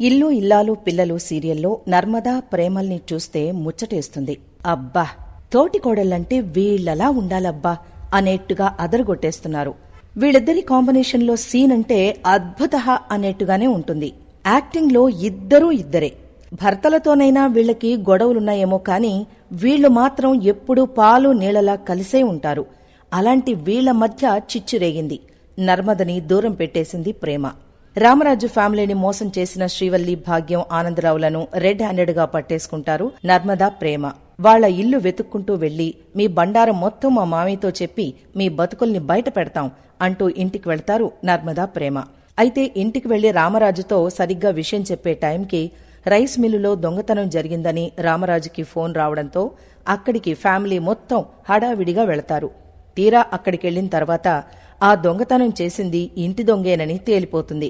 ఇల్లు ఇల్లాలు పిల్లలు సీరియల్లో నర్మదా ప్రేమల్ని చూస్తే ముచ్చటేస్తుంది. అబ్బా! తోటి వీళ్ళలా ఉండాలబ్బా! అనేట్టుగా అదరగొట్టేస్తున్నారు. వీళ్ళిద్దరి కాంబినేషన్లో సీన్ అంటే అద్భుత అనేట్టుగానే ఉంటుంది. యాక్టింగ్లో ఇద్దరూ ఇద్దరే. భర్తలతోనైనా వీళ్ళకి గొడవలున్నాయేమో కాని వీళ్ళు మాత్రం ఎప్పుడూ పాలు నీళ్ళలా కలిసే ఉంటారు. అలాంటి వీళ్ళ మధ్య చిచ్చురేగింది. నర్మదని దూరం పెట్టేసింది ప్రేమ. రామరాజు ఫ్యామిలీని మోసం చేసిన శ్రీవల్లి భాగ్యం ఆనందరావులను రెడ్ హ్యాండెడ్గా పట్టేసుకుంటారు నర్మదా ప్రేమ. వాళ్ళ ఇల్లు వెతుక్కుంటూ వెళ్ళి మీ బండారం మొత్తం మా మామయ్యతో చెప్పి మీ బతుకుల్ని బయట పెడతాం అంటూ ఇంటికి వెళ్తారు నర్మదా ప్రేమ. అయితే ఇంటికి వెళ్ళి రామరాజుతో సరిగ్గా విషయం చెప్పే టైంకి రైస్ మిల్లులో దొంగతనం జరిగిందని రామరాజుకి ఫోన్ రావడంతో అక్కడికి ఫ్యామిలీ మొత్తం హడావిడిగా వెళతారు. తీరా అక్కడికెళ్ళిన తర్వాత ఆ దొంగతనం చేసింది ఇంటి దొంగేనని తేలిపోతుంది.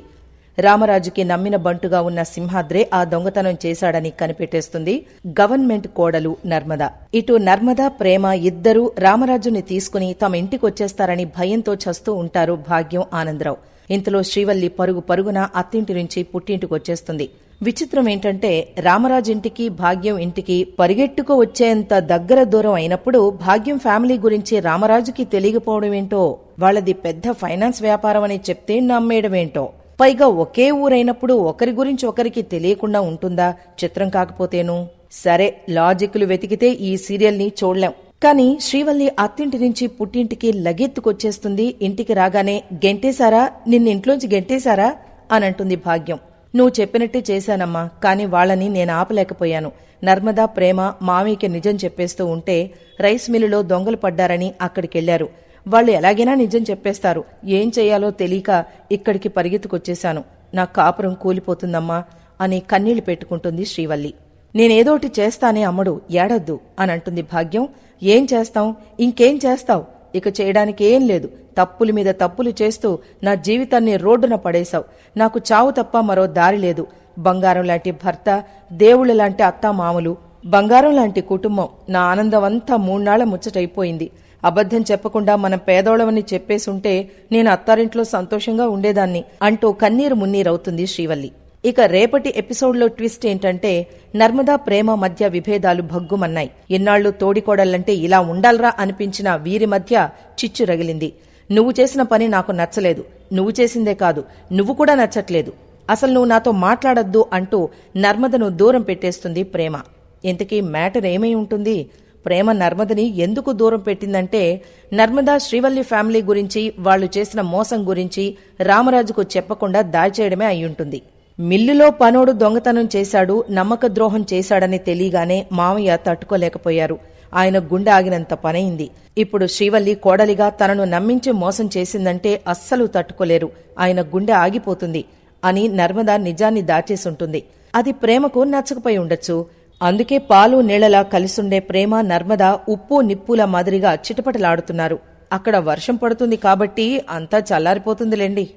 రామరాజుకి నమ్మిన బంటుగా ఉన్న సింహాద్రే ఆ దొంగతనం చేశాడని కనిపెట్టేస్తుంది గవర్నమెంట్ కోడలు నర్మద. ఇటు నర్మద ప్రేమ ఇద్దరూ రామరాజుని తీసుకుని తమ ఇంటికొచ్చేస్తారని భయంతో చస్తూ ఉంటారు భాగ్యం ఆనందరావు. ఇంతలో శ్రీవల్లి పరుగు పరుగున అత్తింటి నుంచి పుట్టింటికొచ్చేస్తుంది. విచిత్రం ఏంటంటే రామరాజు ఇంటికి భాగ్యం ఇంటికి పరిగెట్టుకు వచ్చేంత దగ్గర దూరం అయినప్పుడు భాగ్యం ఫ్యామిలీ గురించి రామరాజుకి తెలియకపోవడమేంటో వాళ్ళది పెద్ద ఫైనాన్స్ వ్యాపారం అని చెప్తే నమ్మేయడమేంటో పైగా ఒకే ఊరైనప్పుడు ఒకరి గురించి ఒకరికి తెలియకుండా ఉంటుందా? చిత్రం కాకపోతేను. సరే లాజిక్లు వెతికితే ఈ సీరియల్ని చూడలేం. కాని శ్రీవల్లి అత్తింటి నుంచి పుట్టింటికి లగెత్తుకొచ్చేస్తుంది. ఇంటికి రాగానే గెంటేశారా? నిన్నింట్లోంచి గెంటేశారా? అని అంటుంది భాగ్యం. నువ్వు చెప్పినట్టే చేశానమ్మా కాని వాళ్ళని నేను ఆపలేకపోయాను. నర్మదా ప్రేమ మామయ్యకి నిజం చెప్పేస్తూ ఉంటే రైస్ మిల్లులో దొంగలు పడ్డారని అక్కడికెళ్ళారు. వాళ్ళు ఎలాగైనా నిజం చెప్పేస్తారు. ఏం చేయాలో తెలియక ఇక్కడికి పరిగెత్తుకొచ్చేశాను. నా కాపురం కూలిపోతుందమ్మా అని కన్నీళ్ళు పెట్టుకుంటుంది శ్రీవల్లి. నేనేదోటి చేస్తానే అమ్మడు ఏడొద్దు అని అంటుంది భాగ్యం. ఏం చేస్తాం ఇంకేం చేస్తావు? ఇక చేయడానికి ఏం లేదు. తప్పుల మీద తప్పులు చేస్తూ నా జీవితాన్ని రోడ్డున పడేశావు. నాకు చావు తప్ప మరో దారి లేదు. బంగారం లాంటి భర్త దేవుళ్ళ లాంటి అత్తామామలు బంగారం లాంటి కుటుంబం నా ఆనందమంతా మూన్నాళ్ళ ముచ్చటైపోయింది. అబద్ధం చెప్పకుండా మనం పేదోళమని చెప్పేసుంటే నేను అత్తారింట్లో సంతోషంగా ఉండేదాన్ని అంటూ కన్నీరు మున్నీరవుతుంది శ్రీవల్లి. ఇక రేపటి ఎపిసోడ్లో ట్విస్ట్ ఏంటంటే నర్మదా ప్రేమ మధ్య విభేదాలు భగ్గుమన్నాయి. ఎన్నాళ్ళు తోడికోడళ్ళంటే ఇలా ఉండాలరా అనిపించిన వీరి మధ్య చిచ్చు రగిలింది. నువ్వు చేసిన పని నాకు నచ్చలేదు. నువ్వు చేసిందే కాదు. నువ్వు కూడా నచ్చట్లేదు. అసలు నువ్వు నాతో మాట్లాడొద్దు అంటూ నర్మదను దూరం పెట్టేస్తుంది ప్రేమ. ఇంతకీ మ్యాటర్ ఏమై ఉంటుంది? ప్రేమ నర్మదని ఎందుకు దూరం పెట్టిందంటే నర్మదా శ్రీవల్లి ఫ్యామిలీ గురించి వాళ్ళు చేసిన మోసం గురించి రామరాజుకు చెప్పకుండా దాచేయడమే అయ్యుంటుంది. మిల్లులో పనోడు దొంగతనం చేశాడు నమ్మక ద్రోహం చేశాడని తెలియగానే మామయ్య తట్టుకోలేకపోయారు. ఆయన గుండె ఆగినంత పనైంది. ఇప్పుడు శ్రీవల్లి కోడలిగా తనను నమ్మించి మోసం చేసిందంటే అస్సలు తట్టుకోలేరు. ఆయన గుండె ఆగిపోతుంది అని నర్మదా నిజాన్ని దాచేసుంటుంది. అది ప్రేమకు నచ్చకపోయి ఉండొచ్చు. అందుకే పాలు నీళ్ళలా కలిసుండే ప్రేమ నర్మదా ఉప్పు నిప్పుల మాదిరిగా చిటపటలాడుతున్నారు. అక్కడ వర్షం పడుతుంది కాబట్టి అంతా చల్లారిపోతుందిలేండి.